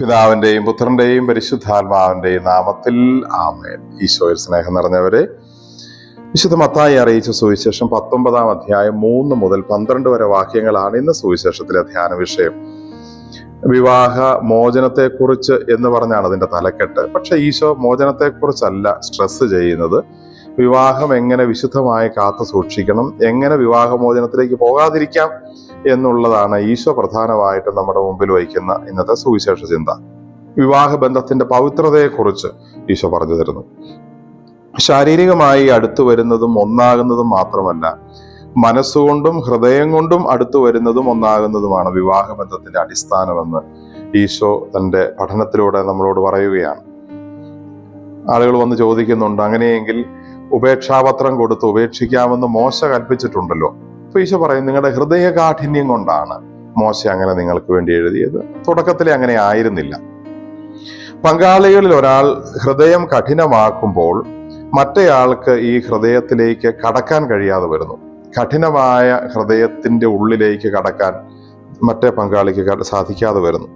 പിതാവിന്റെയും പുത്രന്റെയും പരിശുദ്ധാത്മാവിന്റെയും നാമത്തിൽ ആമേൻ. ഈശോയിൽ സ്നേഹം നിറഞ്ഞവരെ വിശുദ്ധ മത്തായി അറിയിച്ച സുവിശേഷം പത്തൊമ്പതാം അധ്യായം മൂന്ന് മുതൽ പന്ത്രണ്ട് വരെ വാക്യങ്ങളാണ് ഇന്ന് സുവിശേഷത്തിലെ ധ്യാന വിഷയം. വിവാഹ മോചനത്തെക്കുറിച്ച് എന്ന് പറഞ്ഞാണ് അതിന്റെ തലക്കെട്ട്. പക്ഷെ ഈശോ മോചനത്തെക്കുറിച്ചല്ല സ്ട്രെസ് ചെയ്യുന്നത്. വിവാഹം എങ്ങനെ വിശുദ്ധമായി കാത്തു സൂക്ഷിക്കണം എങ്ങനെ വിവാഹമോചനത്തിലേക്ക് പോകാതിരിക്കാം? എന്നുള്ളതാണ് ഈശോ പ്രധാനമായിട്ടും നമ്മുടെ മുമ്പിൽ വയ്ക്കുന്ന ഇന്നത്തെ സുവിശേഷ ചിന്ത. വിവാഹ ബന്ധത്തിന്റെ പവിത്രതയെക്കുറിച്ച് ഈശോ പറഞ്ഞു തരുന്നു. ശാരീരികമായി അടുത്തു വരുന്നതും ഒന്നാകുന്നതും മാത്രമല്ല മനസ്സുകൊണ്ടും ഹൃദയം കൊണ്ടും അടുത്തു വരുന്നതും ഒന്നാകുന്നതുമാണ് വിവാഹ ബന്ധത്തിന്റെ അടിസ്ഥാനമെന്ന് ഈശോ തന്റെ പഠനത്തിലൂടെ നമ്മളോട് പറയുകയാണ്. ആളുകൾ വന്ന് ചോദിക്കുന്നുണ്ട് അങ്ങനെയെങ്കിൽ ഉപേക്ഷാപത്രം കൊടുത്ത് ഉപേക്ഷിക്കാമെന്ന് മോശ കൽപ്പിച്ചിട്ടുണ്ടല്ലോ. അപ്പൊ ഈശോ പറയും നിങ്ങളുടെ ഹൃദയ കാഠിന്യം കൊണ്ടാണ് മോശ അങ്ങനെ നിങ്ങൾക്ക് വേണ്ടി എഴുതിയത്. തുടക്കത്തിലെ അങ്ങനെ ആയിരുന്നില്ല. പങ്കാളികളിൽ ഒരാൾ ഹൃദയം കഠിനമാക്കുമ്പോൾ മറ്റേയാൾക്ക് ഈ ഹൃദയത്തിലേക്ക് കടക്കാൻ കഴിയാതെ വരുന്നു. കഠിനമായ ഹൃദയത്തിന്റെ ഉള്ളിലേക്ക് കടക്കാൻ മറ്റേ പങ്കാളിക്ക് സാധിക്കാതെ വരുന്നു.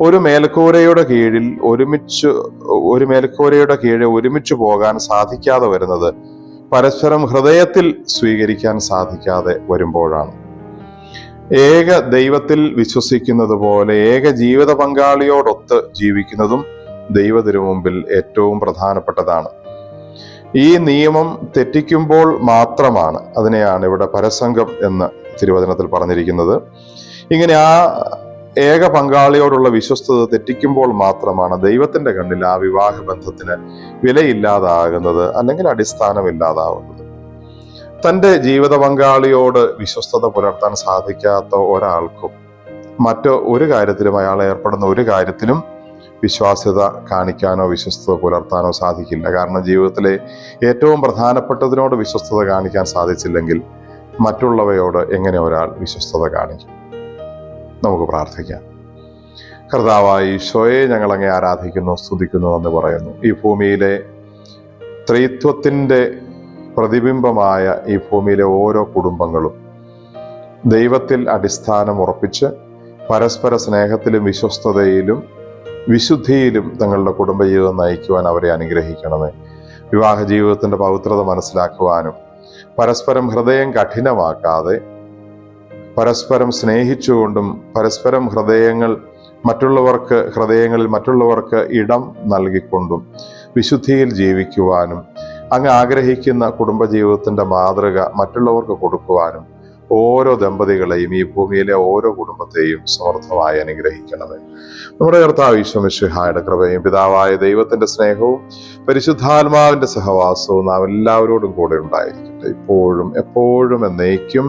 ഒരു മേൽക്കൂരയുടെ കീഴിൽ ഒരുമിച്ച് ഒരു മേൽക്കൂരയുടെ കീഴിൽ ഒരുമിച്ച് പോകാൻ സാധിക്കാതെ വരുന്നത് പരസ്പരം ഹൃദയത്തിൽ സ്വീകരിക്കാൻ സാധിക്കാതെ വരുമ്പോഴാണ്. ഏക ദൈവത്തിൽ വിശ്വസിക്കുന്നത് പോലെ ഏക ജീവിത പങ്കാളിയോടൊത്ത് ജീവിക്കുന്നതും ദൈവത്തിനു മുമ്പിൽ ഏറ്റവും പ്രധാനപ്പെട്ടതാണ്. ഈ നിയമം തെറ്റിക്കുമ്പോൾ മാത്രമാണ് അതിനെയാണ് ഇവിടെ പരസംഗം എന്ന് തിരുവചനത്തിൽ പറഞ്ഞിരിക്കുന്നത്. ഇങ്ങനെ ആ ഏക പങ്കാളിയോടുള്ള വിശ്വസ്തത തെറ്റിക്കുമ്പോൾ മാത്രമാണ് ദൈവത്തിന്റെ കണ്ണിൽ ആ വിവാഹ ബന്ധത്തിന് വിലയില്ലാതാകുന്നത് അല്ലെങ്കിൽ അടിസ്ഥാനമില്ലാതാവുന്നത്. തന്റെ ജീവിത പങ്കാളിയോട് വിശ്വസ്തത പുലർത്താൻ സാധിക്കാത്ത ഒരാൾക്കും മറ്റു ഒരു കാര്യത്തിലും അയാൾ ഏർപ്പെടുന്ന ഒരു കാര്യത്തിലും വിശ്വാസ്യത കാണിക്കാനോ വിശ്വസ്തത പുലർത്താനോ സാധിക്കില്ല. കാരണം ജീവിതത്തിലെ ഏറ്റവും പ്രധാനപ്പെട്ടതിനോട് വിശ്വസ്തത കാണിക്കാൻ സാധിച്ചില്ലെങ്കിൽ മറ്റുള്ളവയോട് എങ്ങനെ ഒരാൾ വിശ്വസ്തത കാണിക്കും? നമുക്ക് പ്രാർത്ഥിക്കാം. കർത്താവായി ഈശോയെ ഞങ്ങൾ അങ്ങേ ആരാധിക്കുന്നു സ്തുതിക്കുന്നു എന്ന് പറയുന്നു. ഈ ഭൂമിയിലെ ത്രിത്വത്തിന്റെ പ്രതിബിംബമായ ഈ ഭൂമിയിലെ ഓരോ കുടുംബങ്ങളും ദൈവത്തിൽ അടിസ്ഥാനം ഉറപ്പിച്ച് പരസ്പര സ്നേഹത്തിലും വിശ്വസ്തതയിലും വിശുദ്ധിയിലും തങ്ങളുടെ കുടുംബജീവിതം നയിക്കുവാൻ അവരെ അനുഗ്രഹിക്കണമേ. വിവാഹ ജീവിതത്തിന്റെ പവിത്രത മനസ്സിലാക്കുവാനും പരസ്പരം ഹൃദയം കഠിനമാക്കാതെ പരസ്പരം സ്നേഹിച്ചുകൊണ്ടും പരസ്പരം ഹൃദയങ്ങൾ മറ്റുള്ളവർക്ക് ഹൃദയങ്ങളിൽ മറ്റുള്ളവർക്ക് ഇടം നൽകിക്കൊണ്ടും വിശുദ്ധിയിൽ ജീവിക്കുവാനും അങ്ങ് ആഗ്രഹിക്കുന്ന കുടുംബജീവിതത്തിന്റെ മാതൃക മറ്റുള്ളവർക്ക് കൊടുക്കുവാനും ഓരോ ദമ്പതികളെയും ഈ ഭൂമിയിലെ ഓരോ കുടുംബത്തെയും സമർത്ഥമായി അനുഗ്രഹിക്കണമേ. നമ്മുടെ കർത്താവ് ഈശ്വമിഷിഹായുടെ കൃപയും പിതാവായ ദൈവത്തിന്റെ സ്നേഹവും പരിശുദ്ധാത്മാവിന്റെ സഹവാസവും നാം എല്ലാവരോടും കൂടെ ഉണ്ടായിരിക്കട്ടെ. ഇപ്പോഴും എപ്പോഴും എന്നേക്കും